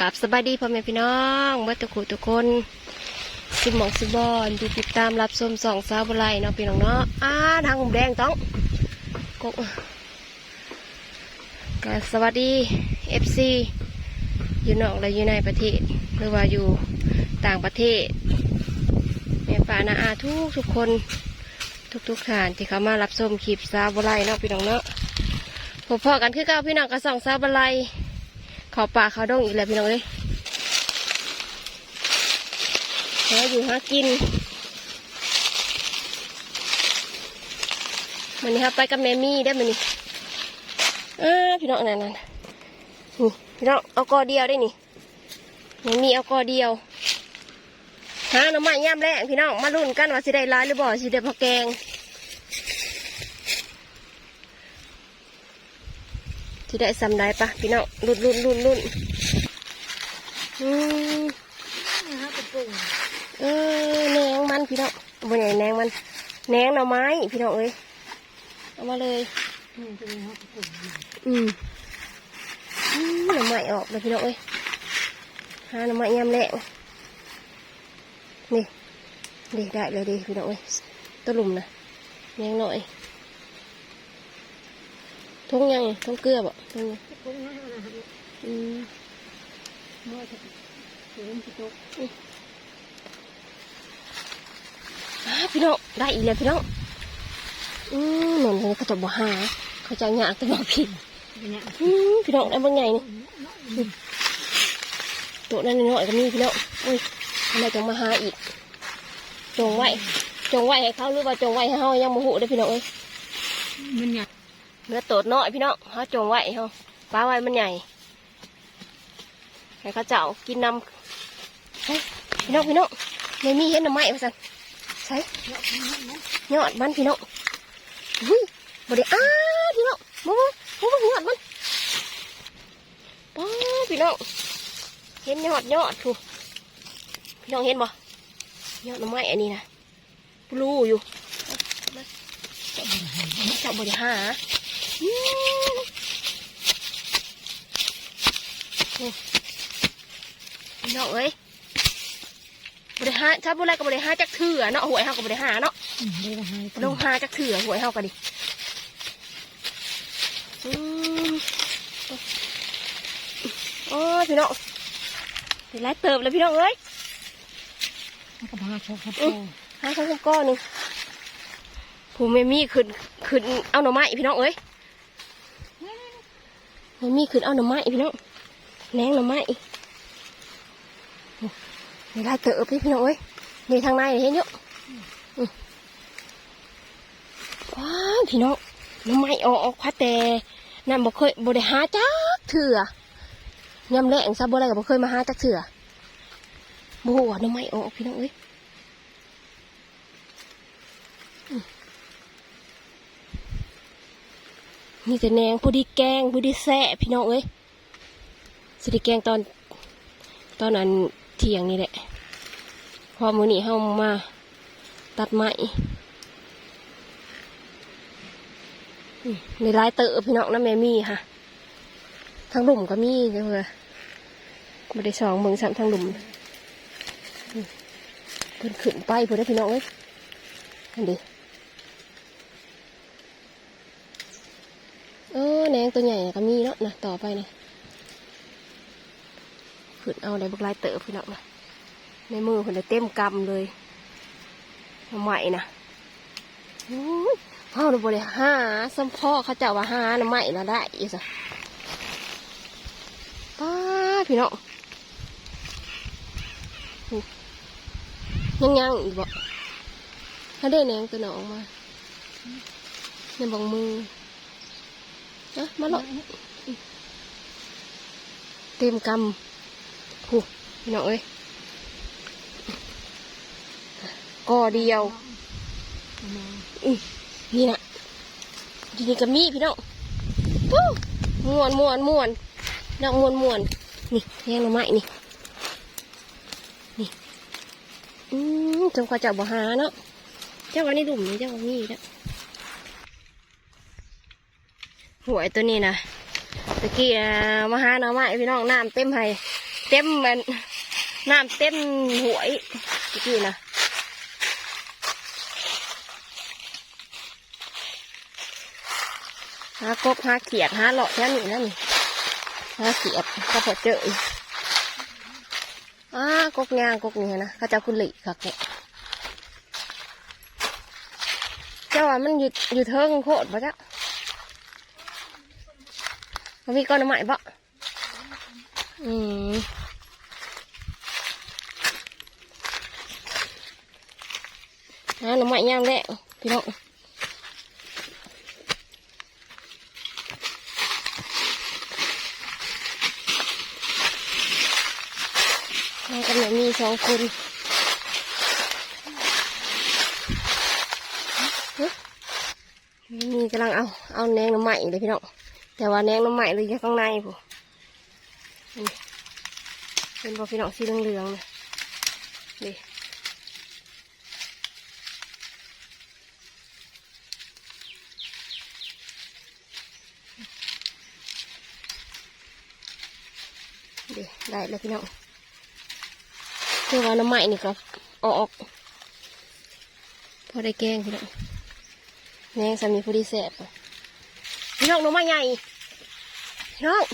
กับสบายดีพ่อแม่พี่น้องเมื่อทุกคนทุกคนสิหมองสิบอนดูติดตามรับชมสองสาวบไลเนาะพี่น้องเนาะอ้าทางผมแดงต้องกกก็สวัสดีเอฟซีอยู่นอกและอยู่ในประเทศ หรือว่าอยู่ต่างประเทศแม่ป่านาอาทุกทุกคนทุกทุกๆท่านที่เขามารับชมคลิปสาวบไลเนาะพี่น้องเนาะพบพอกันคือเก้าพี่น้องกับสองสาวบไล เขาป่าเขาดงอีกแล้วพี่น้องเลยหาอยู่หากินมันนี้ครับไปกับแมมี่ได้มันนี่อ้าพี่น้องนั่นนั่นนี่พี่น้องเอากอเดียวได้นี่แมมี่เอากอเดียวหาหน่อไม้ย่ำแรงพี่น้องมาลุ้นกันว่าสิได้ร้ายหรือบ่สิได้พอแกง สิได้ซ้ำได้ปะพี่น้องลุ้นลุ้นลุ้นลุ้นอืมนะครับกระปุกเออแหนงมันพี่น้องบนไหนแหนงมันแหนงหน่อไม้พี่น้องเอ้ยเอามาเลยนี่จะมีครับกระปุกอืมอืมหน่อไม้ออกเลยพี่น้องเอ้ยหาหน่อไม้ยำแหลงนี่ดีได้เลยดีพี่น้องเอ้ยตัวหลุมนะแหนงหน่อย ทงยังทงเกลือบ่ทงยังกระปุกนะครับอืมเมื่อพี่น้องได้อีกแล้วพี่น้องอืมเหมือนเขาจะบ่หาเขาจะหยากแต่บ่ผิดพี่น้องได้บางไงนี่ตัวนั้นน้อยก็มีพี่น้องอุ้ยทำไมจังมาหาอีกจงไว้จงไว้ให้เขาหรือว่าจงไว้ให้เฮายังบ่ฮู้เด้พี่น้องเอ้ยมันยัง เนื้อโตดน้อยพี่น้องเฮาจงไว้เฮาป้าไว้มันใหญ่ให้เขาเจ้ากินนำเฮ้ยพี่น้องพี่น้องไม่มีเห็นหน่อไม้มาสั่นใช่ยอดมันพี่น้องอุ้ยบไดอ้าพี่น้องมามามามายอดมันป้าพี่น้องเห็นยอดยอดถูพี่น้องเห็นบ่ยอดหน่อไม้อันนี้นะปลูอยู่เจับบไดหา อื้อนี่พี่น้องเอ้ยบไดหาชาวบุรีก็บไดหาจักเถื่อเนาะหวยเฮาก็บไดหาเนาะเดี๋ยวหายลงหาจักเถื่อหวยเฮากันดิอืมโอ้ยพี่น้องเดี๋ยวไล่เติบเลยพี่น้องเอ้ยกระพาชกกระปุกหาข้าวก้อนหนึ่งผู้ไม่มีขึ้นขึ้นเอาหน่อไม้พี่น้องเอ้ย ไม่มีขึ้นเอาหน่อไม้พี่น้องแหนงหน่อไม้โอ้เดี๋ยวไล่เติบพี่พี่น้องเอ้ยนี่ทางในเห็นเยอะว้าวพี่น้องหน่อไม้ออกออกพัดแต่นั่นบ่เคยบ่ได้หาจักเถื่อยำแรงซะบ่ได้ก็บ่เคยมาหาจักเถื่อบ่ฮู้ว่าหน่อไม้ออกพี่น้องเอ้ย นี่แต่แนงผู้ดีแกงผู้ดีแซ่พี่น้องเอ้ยสิได้แกงตอนตอนนั้นเที่ยงนี่แหละพอมือนี้เฮามาตัดไม้อืมในร้ายเตอะพี่น้องนะแม่มี่ค่ะทั้งหลุมก็มีเด้อเพื่อไม่ได้สองเมืองสามทั้งหลุมเพิ่นขึ้นไปเพื่อได้พี่น้องเอ้ยอันนี้ เออแหน งตัวใหญ่นะก็มีเนาะนะต่อไปนะขึ้นเอาได้บักลายเต๋อพี่น้องนะในมือคนได้เต็มกำเลยทำไมนะโอ้ยพ่อเราบริหาสัมพ่อเขาเจ้าว่าหาหน่อไม้ละได้อีสะป้าพี่น้องยังยังอีกบ่ถ้าได้แนงตัวหนอออกมาในบังมือ นะมาหลดเต็มกำผูพี่น้องเอ้ยก่อเดียวนี่นะทีนี้ก็มีพี่น้องปู้ม่วนม่วนม่วนดอกม่วนม่วนนี่แยงหน่อไม้นี่นี่อืมจงกว่าจ้าบ่หาเนาะเจ้าวันนี้ดุ่มนี่เจ้าวันนี้แล้ว หวยตัวนี้นะตะกี้มาหาหน่อไม้พี่น้องน้ำเต็มให้เต็มมันน้ำเต็มหวยเมื่อกี้นะหากบหาเขียดหาหลอดแค่นี้นั่นนี่หาเขียดก็พอเจออ้ากกงางกกนี่นะเขาเจะคุณหลีค่ะแกเจ้าว่ามันอยู่อยู่เทิงโคตรปะจ๊ะ มันมีก้อนน้ำใหม่ปะอืมหาหน่อไม้ย่างแล้วพี่น้องมากันเนี่ยมีสองคนมีกำลังเอา เอาแนงหน่อไม้เลยพี่น้อง แต่ว่าแนงหน่อไม้เลยอยู่ข้างในผู้เป็นบอพี่น้องสีเหลืองๆนะนี่เดี๋ยวได้แล้วพี่น้องเชื่อว่าน้ำใหม่นี่ก็เอาออกพอได้แกงพี่น้องแนงสามีผู้ดีแสบ น้องน้ำใหม่ใหญ่น้อง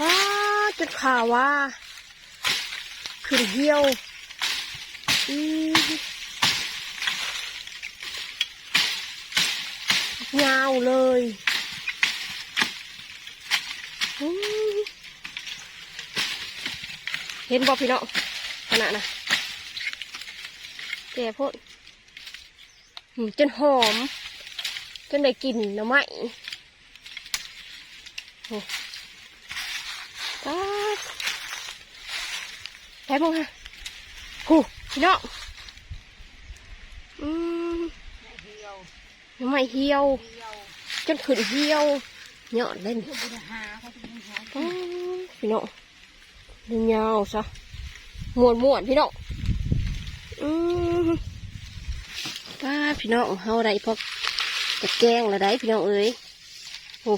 ว้าจุดขาว่าขึ้นเหี่ยวอืยาวเลยเห็นบอพี่น้องขนาดนะแก่พดอืมจนหอม จนได้กลิ่นน้ำไหมโอ้ ป๊าดแพ้พงฮะหูพี่น้องอืมน้ำไม่เหี่ยว จนขึ้นเหี่ยวเหยอดเล่นพี่น้องดูยาวซะมวนมวนพี่น้องอืมป้าพี่น้องเฮาได้พอจะแกงล้วได้พี่น้องเอ้ยโอ้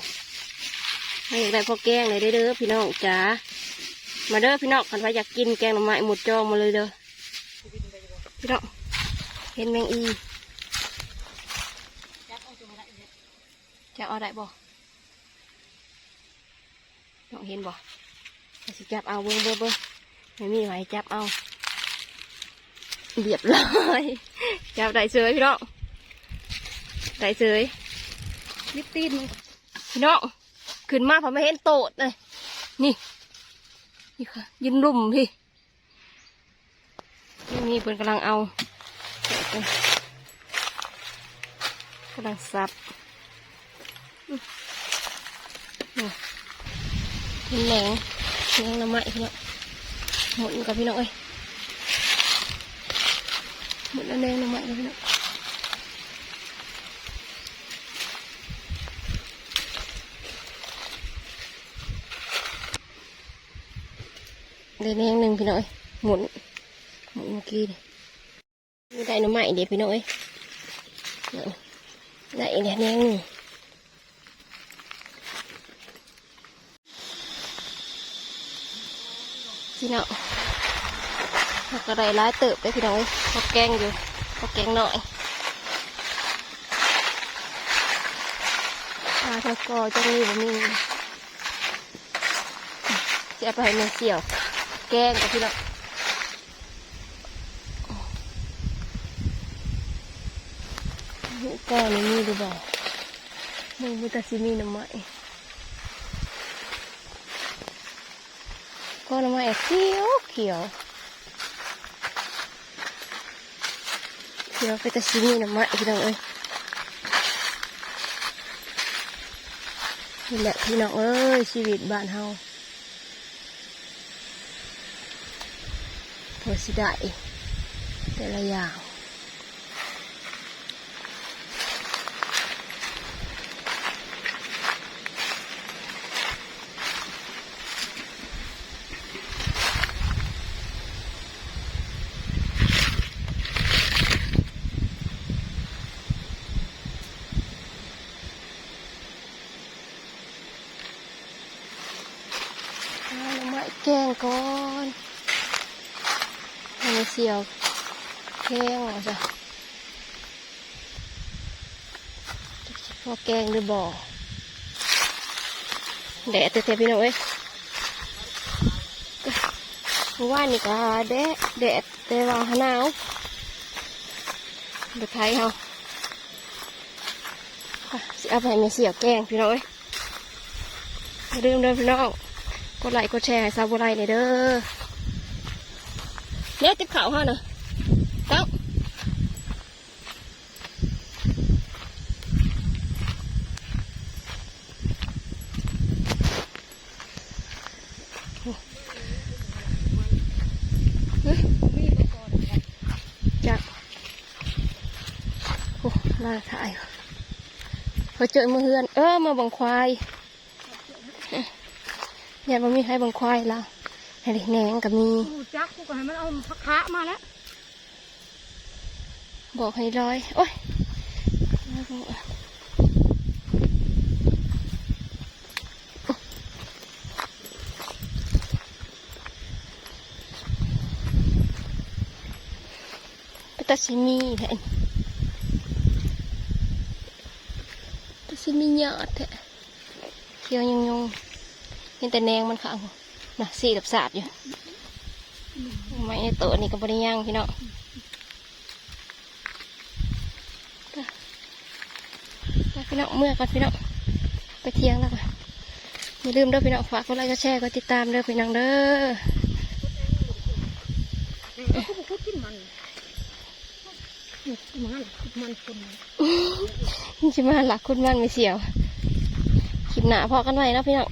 อยากได้พอแกงเลยเด้อเด้อพี่น้องจ๋า มาเด้อพี่น้องคันว่าอยากกินแกงหน่อไม้หมดจองมาเลยเด้อ พี่น้องเห็นแมงอีจับเอาตัวมาได้เนี่ยจะเอาได้บ่น้องเห็นบ่เอาสิจับเอาเบิ้งเบิ้งเบิ้งไม่มีไว้จับเอาเรียบร้อยจับได้เสยพี่น้องได้เสยนิดตีนพี่น้อง ขึ้นมาพอไม่เห็นโตดเลยนี่ นี่ค่ะยืนรุ่มพี่นี่เพิ่นกำลังเอากำลังซับอื้อนี่แหนงแหนงน้ำไม้พี่น้องหมดกับพี่น้องเอ้ยหมดแล้วแหนงน้ำไม้เลยพี่น้อง ได้แนงหนึ่งพี่น้อยหมุนหมุนเมื่อกี้มีได้หน้ำใหม่เดี๋ยวพี่น้อยได้เนี่ยแนงหนึ่งพี่น้องแล้วก็ได้ร้ายเติบได้พี่น้อยพอแกงอยู่พอแกงหน่อยปลาทะกอจะมีแบ่มีจะไปให้แม่เสี่ยว แกงกับพี่น้องก้อนนี้มีดูบ่มึงมีแต่ซิมีน้ำไม้ก้อนน้ำไม้เขียวเขียวเขียวไปแต่ซิมีน้ำไม้พี่น้องเอ้ยนี่แหละพี่น้องเอ้ยชีวิตบ้านเฮา พอสิได้แต่ละอย่างหาหน่อไม้แก งก่อน ให้มันเสียวแกงอะจ้ะพอแกงหรือบ่อแดดเต็มๆพี่น้องเอ้ยเมื่อวานนี่ก็แดดแดดแต่ว่าหนาวเด็กไทยเฮาค่ะสิเอาไปให้แม่เสียวแกงพี่น้องเอ้ยอย่าลืมเด้อพี่น้องกดไลค์กดแชร์ให้ซาบุไรหน่อยเด้อ เนี่ยติบข่าวเฮาเนาะเต้าจักโอ้น่าถ่ายพ อเจอมือเฮือนเออมาบังควายอย่ามามีใครบังควายละไอ้แหนงกับมีกูจักกูก็ให้มันเอาพักขามาแล้ว บอกให้ร้อย โอ้ยไปตัดซิมีแทนตัดซิมีหยอดแทะเคี้ยวยังยงเห็นแต่แนงมันขัง น่ะสีกับสาดอยู่ไม่ในโต๊ะนี่ก็บริย่างพี่น้องไปพี่น้องเมื่อก่อนพี่น้องไปเที่ยงแล้วค่ะอย่าลืมเด้อพี่น้องฝากกดไลค์กดแชร์กดติดตามเด้อพี่น้องเด้อกูบอกกูกินมันมันมันคนนี่จะมาหลักคุณมันไม่เสียวคลิปหนาพอกันไว้เนาะพี่น้อง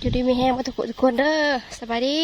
อยู่ดีมีแห้งมาทุกคนทุกคนเด้อสบายดี